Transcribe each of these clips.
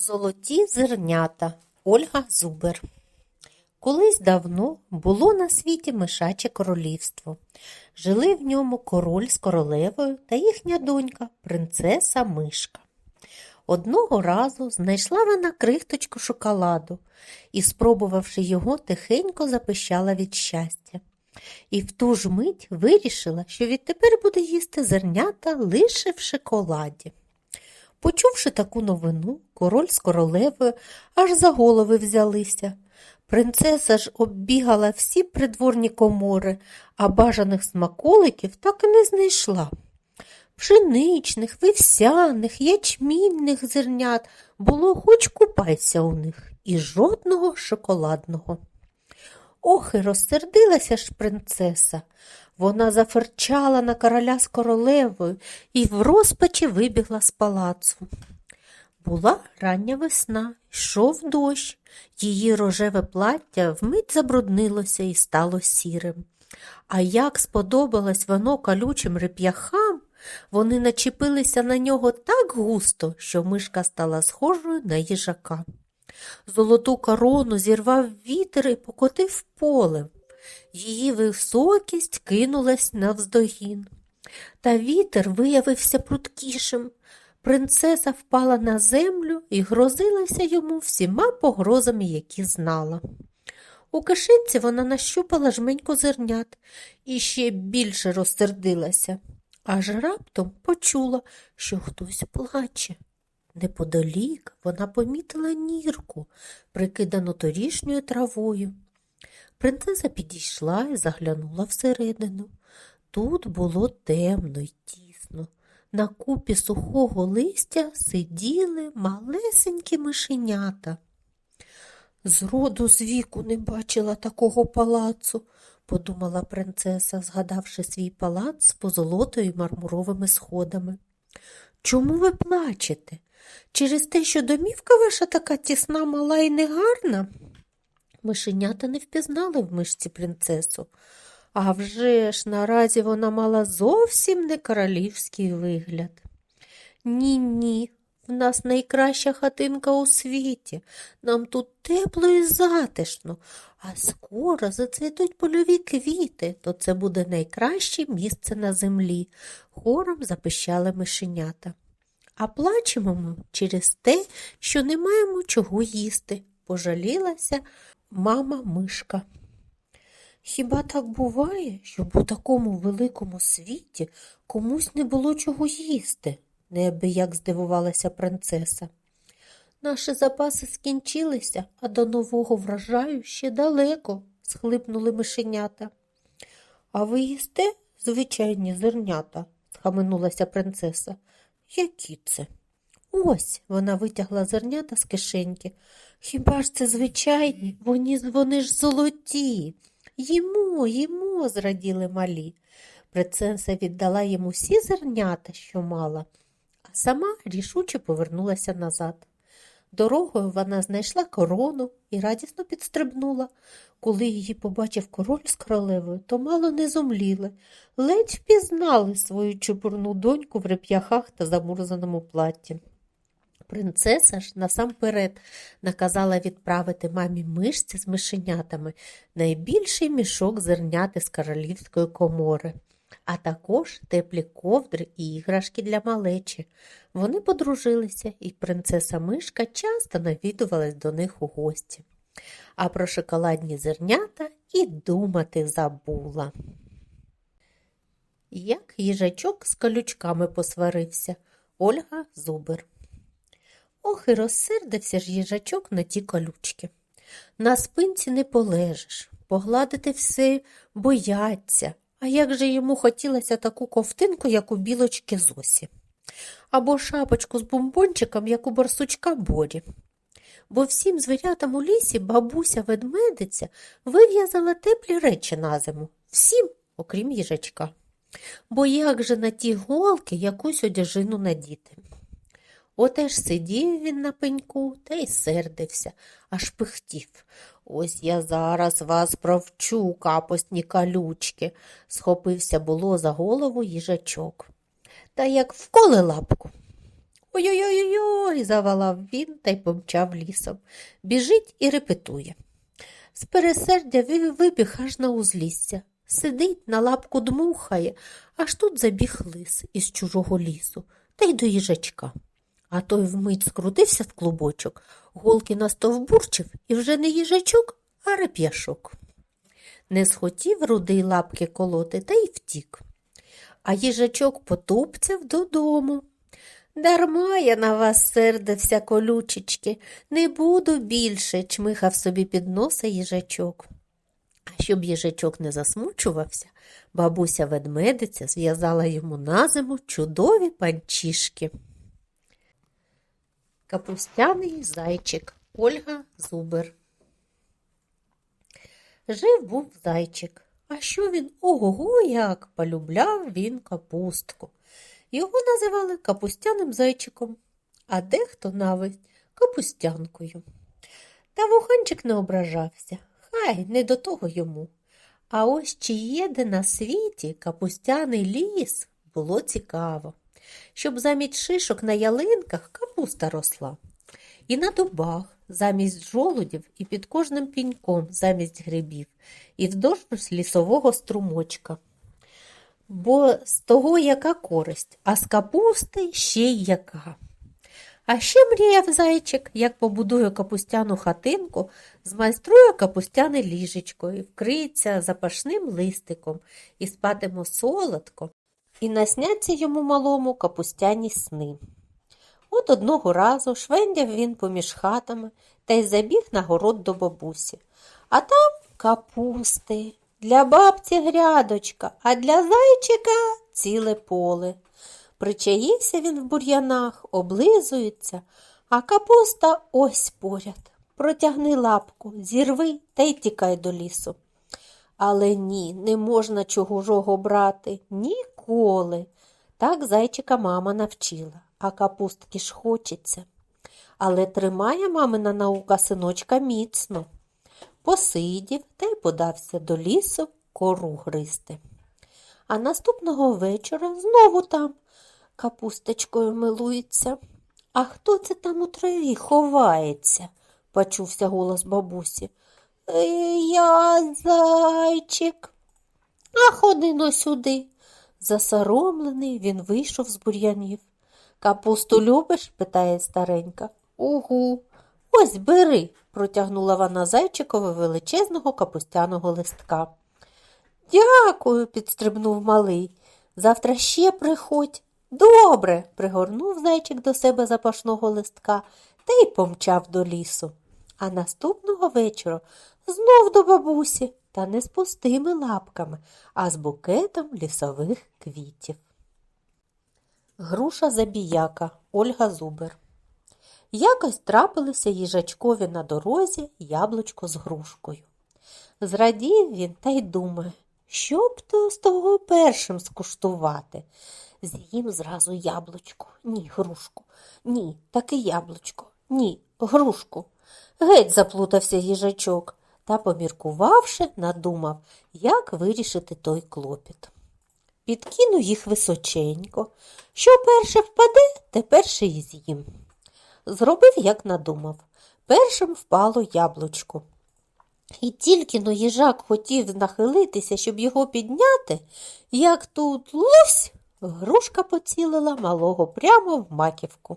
Золоті зернята Ольга Зубер Колись давно було на світі мишаче королівство. Жили в ньому король з королевою та їхня донька, принцеса Мишка. Одного разу знайшла вона крихточку шоколаду і, спробувавши його, тихенько запищала від щастя. І в ту ж мить вирішила, що відтепер буде їсти зернята лише в шоколаді. Почувши таку новину, король з королевою аж за голови взялися. Принцеса ж оббігала всі придворні комори, а бажаних смаколиків так і не знайшла. Пшеничних, вівсяних, ячмінних зернят було хоч купайся у них, і жодного шоколадного. Ох, і розсердилася ж принцеса. Вона заферчала на короля з королевою і в розпачі вибігла з палацу. Була рання весна, йшов дощ, її рожеве плаття вмить забруднилося і стало сірим. А як сподобалось воно колючим реп'яхам, вони начепилися на нього так густо, що мишка стала схожою на їжака. Золоту корону зірвав вітер і покотив полем. Її високість кинулась навздогін. Та вітер виявився пруткішим. Принцеса впала на землю і грозилася йому всіма погрозами, які знала. У кишенці вона нащупала жменьку зернят і ще більше розсердилася, аж раптом почула, що хтось плаче. Неподалік вона помітила нірку, прикидану торішньою травою. Принцеса підійшла і заглянула всередину. Тут було темно й тісно. На купі сухого листя сиділи малесенькі мишенята. Зроду з віку не бачила такого палацу, подумала принцеса, згадавши свій палац з позолотою й мармуровими сходами. Чому ви плачете? Через те, що домівка ваша така тісна, мала і негарна? Мишенята не впізнали в мишці принцесу. А вже ж наразі вона мала зовсім не королівський вигляд. Ні, ні, в нас найкраща хатинка у світі. Нам тут тепло і затишно, а скоро зацвітуть польові квіти, то це буде найкраще місце на землі, хором запищали мишенята. А плачемо ми через те, що не маємо чого їсти, пожалілася мама мишка. Хіба так буває, щоб у такому великому світі комусь не було чого їсти? неабияк здивувалася принцеса. Наші запаси скінчилися, а до нового врожаю ще далеко, схлипнули мишенята. А ви їсте звичайні зернята? схаменулася принцеса. Які це? Ось вона витягла зернята з кишеньки. Хіба ж це звичайні? Вони, вони ж золоті. Їмо, їмо, зраділи малі. Принцеса віддала йому всі зернята, що мала, а сама рішуче повернулася назад. Дорогою вона знайшла корону і радісно підстрибнула. Коли її побачив король з королевою, то мало не зумліли, ледь впізнали свою чепурну доньку в реп'яхах та замурзаному платті. Принцеса ж насамперед наказала відправити мамі мишці з мишенятами найбільший мішок зерняти з королівської комори, а також теплі ковдри і іграшки для малечі. Вони подружилися, і принцеса мишка часто навідувалась до них у гості. А про шоколадні зернята і думати забула. Як їжачок з колючками посварився, Ольга Зубер. Ох, і розсердився ж їжачок на ті колючки. На спинці не полежиш, погладити все бояться, а як же йому хотілося таку ковтинку, як у білочки Зосі, або шапочку з бомбончиком, як у барсучка Борі. Бо всім звірятам у лісі бабуся ведмедиця вив'язала теплі речі на зиму, всім, окрім їжачка. Бо як же на ті голки якусь одяжину надіти? Отеж сидів він на пеньку та й сердився, аж пихтів. Ось я зараз вас провчу, капосні калючки, схопився було за голову їжачок. Та як вколи лапку. Ой-ой-ой, завалав він та й помчав лісом. Біжить і репетує. З пересердя ви- вибіг аж на узлісся. Сидить, на лапку дмухає, аж тут забіг лис із чужого лісу, та й до їжачка. А той вмить скрутився в клубочок, голки настовбурчив і вже не їжачок, а реп'яшок. Не схотів рудий лапки колоти та й втік. А їжачок потупцяв додому. Дарма я на вас сердився, колючечки, не буду більше, чмихав собі під носа їжачок. А щоб їжачок не засмучувався, бабуся ведмедиця зв'язала йому на зиму чудові панчішки. Капустяний зайчик Ольга Зубер. Жив був зайчик. А що він ого як полюбляв він капустку. Його називали капустяним зайчиком, а дехто навіть капустянкою. Та вуханчик не ображався, хай не до того йому. А ось чи є де на світі капустяний ліс було цікаво, щоб замість шишок на ялинках капуста росла. І на дубах замість жолудів, і під кожним піньком замість грибів, і вздовж лісового струмочка. Бо з того яка користь, а з капусти ще й яка. А ще мріяв зайчик, як побудує капустяну хатинку, змайструє капустяне ліжечко і вкриється запашним листиком, і спатиме солодко, і насняться йому малому капустяні сни. От одного разу швендяв він поміж хатами та й забіг на город до бабусі. А там капусти. Для бабці грядочка, а для зайчика ціле поле. Причаївся він в бур'янах, облизується, а капуста ось поряд. Протягни лапку, зірви та й тікай до лісу. Але ні, не можна чужого брати ніколи. Так зайчика мама навчила, а капустки ж хочеться. Але тримає мамина наука синочка міцно. Посидів та й подався до лісу кору гристи. А наступного вечора знову там капусточкою милується. А хто це там у траві ховається? почувся голос бабусі. «Е, Я зайчик. А ходи сюди. Засоромлений він вийшов з бур'янів. Капусту любиш? питає старенька. Угу. Ось бери, протягнула вона зайчикові величезного капустяного листка. Дякую, підстрибнув малий. Завтра ще приходь. Добре, пригорнув зайчик до себе запашного листка та й помчав до лісу. А наступного вечора знов до бабусі, та не з пустими лапками, а з букетом лісових квітів. Груша забіяка Ольга Зубер. Якось трапилося їжачкові на дорозі яблучко з грушкою. Зрадів він та й думає, що б то з того першим скуштувати. З'їм зразу яблучко, ні, грушку, ні, таки яблучко, ні, грушку. Геть заплутався їжачок та, поміркувавши, надумав, як вирішити той клопіт. Підкинув їх височенько. Що перше впаде, те перше й з'їм. Зробив, як надумав. Першим впало яблучко. І тільки но їжак хотів нахилитися, щоб його підняти, як тут лусь, грушка поцілила малого прямо в маківку.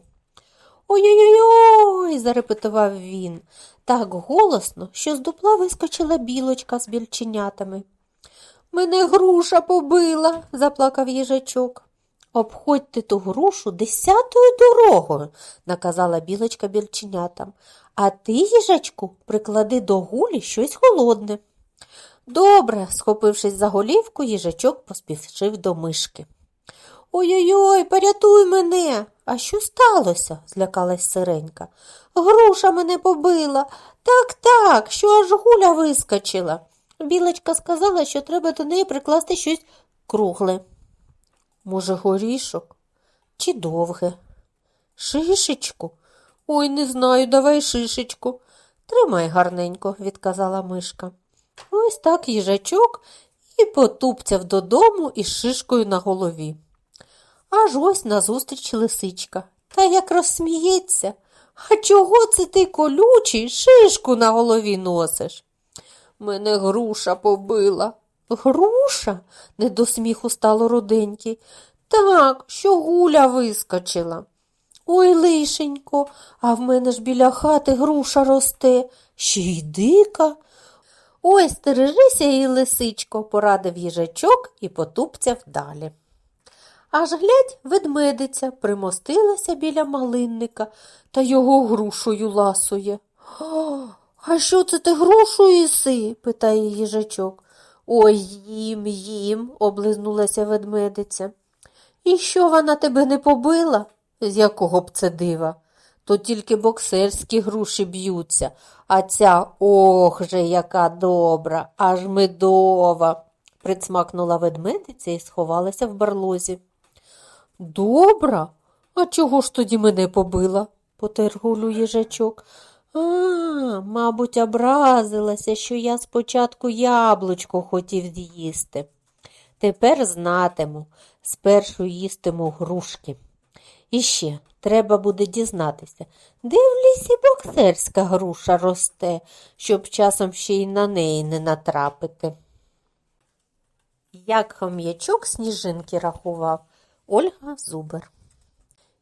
Ой-ой-ой, зарепетував він, так голосно, що з дупла вискочила білочка з більченятами. Мене груша побила, заплакав їжачок. Обходьте ту грушу десятою дорогою, наказала білочка більченятам, а ти, їжачку, приклади до гулі щось холодне. Добре, схопившись за голівку, їжачок поспішив до мишки. Ой-ой-ой, порятуй мене. А що сталося? злякалась сиренька. Груша мене побила. Так, так, що аж гуля вискочила. Білочка сказала, що треба до неї прикласти щось кругле. Може, горішок? Чи довге? Шишечку? Ой, не знаю, давай шишечку. Тримай гарненько, відказала мишка. Ось так їжачок і потупцяв додому із шишкою на голові. Аж ось назустріч лисичка. та як розсміється. А чого це ти колючий шишку на голові носиш? Мене груша побила. Груша? не до сміху стало руденький. Так, що гуля вискочила. Ой, лишенько, а в мене ж біля хати груша росте, ще й дика. Ой, стережися її, лисичко, порадив їжачок і потупцяв далі. Аж глядь, ведмедиця примостилася біля малинника та його грушою ласує. «А, що це ти грушу їси? питає їжачок. Ой, їм, їм, облизнулася ведмедиця. І що вона тебе не побила? З якого б це дива? То тільки боксерські груші б'ються, а ця ох же, яка добра, аж медова, присмакнула ведмедиця і сховалася в барлозі. Добра? А чого ж тоді мене побила? потер гулю їжачок. А, мабуть, образилася, що я спочатку яблучко хотів з'їсти. Тепер знатиму, спершу їстиму грушки. І ще треба буде дізнатися, де в лісі боксерська груша росте, щоб часом ще й на неї не натрапити. Як хам'ячок сніжинки рахував Ольга Зубер.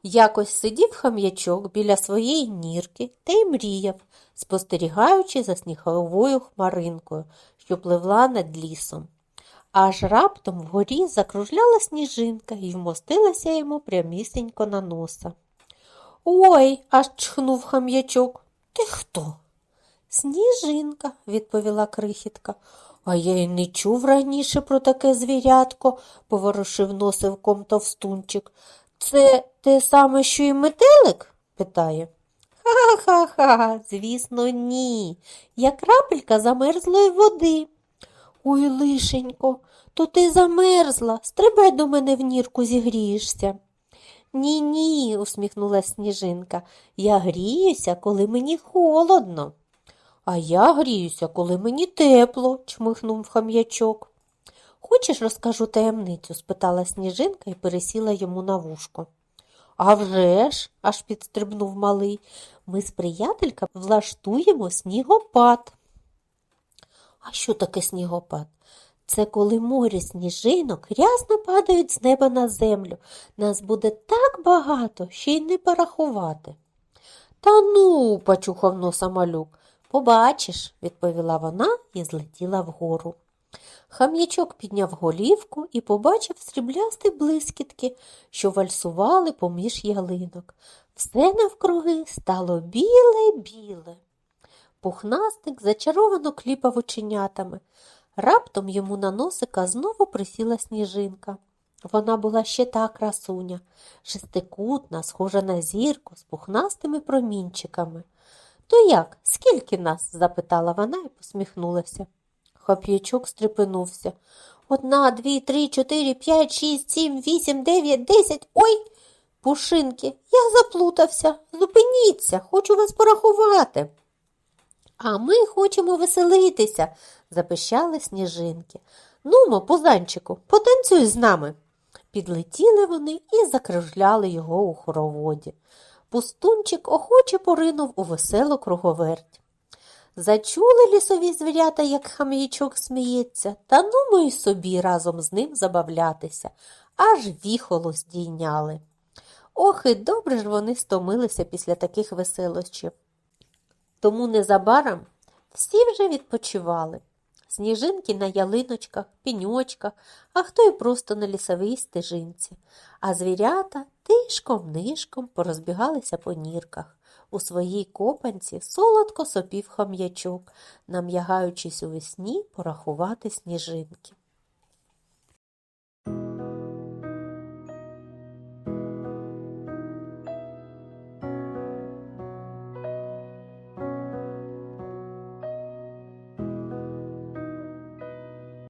Якось сидів хам'ячок біля своєї нірки та й мріяв, спостерігаючи за сніговою хмаринкою, що пливла над лісом. Аж раптом вгорі закружляла сніжинка і вмостилася йому прямісінько на носа. Ой, аж чхнув хам'ячок. Ти хто? Сніжинка, відповіла крихітка. А я й не чув раніше про таке звірятко, поворушив носивком товстунчик. Це те саме, що й метелик? питає. Ха-ха-ха, звісно, ні. Я крапелька замерзлої води. Ой, лишенько, то ти замерзла. Стрибай до мене в нірку зігрієшся. Ні, ні, усміхнулася сніжинка. Я гріюся, коли мені холодно. А я гріюся, коли мені тепло, чмихнув хам'ячок. Хочеш, розкажу таємницю? спитала сніжинка і пересіла йому на вушко. «А вже ж», – аж підстрибнув малий, ми з приятелька влаштуємо снігопад. А що таке снігопад? Це коли море сніжинок рясно падають з неба на землю. Нас буде так багато, що й не порахувати. Та ну, почухав носа малюк. Побачиш, відповіла вона і злетіла вгору. Хам'ячок підняв голівку і побачив сріблясті блискітки, що вальсували поміж ялинок. Все навкруги стало біле-біле. Пухнастик зачаровано кліпав оченятами. Раптом йому на носика знову присіла сніжинка. Вона була ще та красуня, шестикутна, схожа на зірку з пухнастими промінчиками. То як, скільки нас? запитала вона і посміхнулася. Хап'ячок стрепенувся. Одна, дві, три, чотири, п'ять, шість, сім, вісім, дев'ять, десять. Ой, пушинки, я заплутався. Зупиніться, хочу вас порахувати. А ми хочемо веселитися, запищали сніжинки. Нумо, пузанчику, потанцюй з нами. Підлетіли вони і закружляли його у хороводі. Пустунчик охоче поринув у веселу круговерть. Зачули лісові звірята, як хам'ячок сміється, та нумо й собі разом з ним забавлятися, аж віхоло здійняли. Ох, і добре ж вони стомилися після таких веселощів. Тому незабаром всі вже відпочивали. Сніжинки на ялиночках, піньочках, а хто й просто на лісовій стежинці. А звірята тишком-нишком порозбігалися по нірках. У своїй копанці солодко сопів хам'ячок, нам'ягаючись у весні порахувати сніжинки.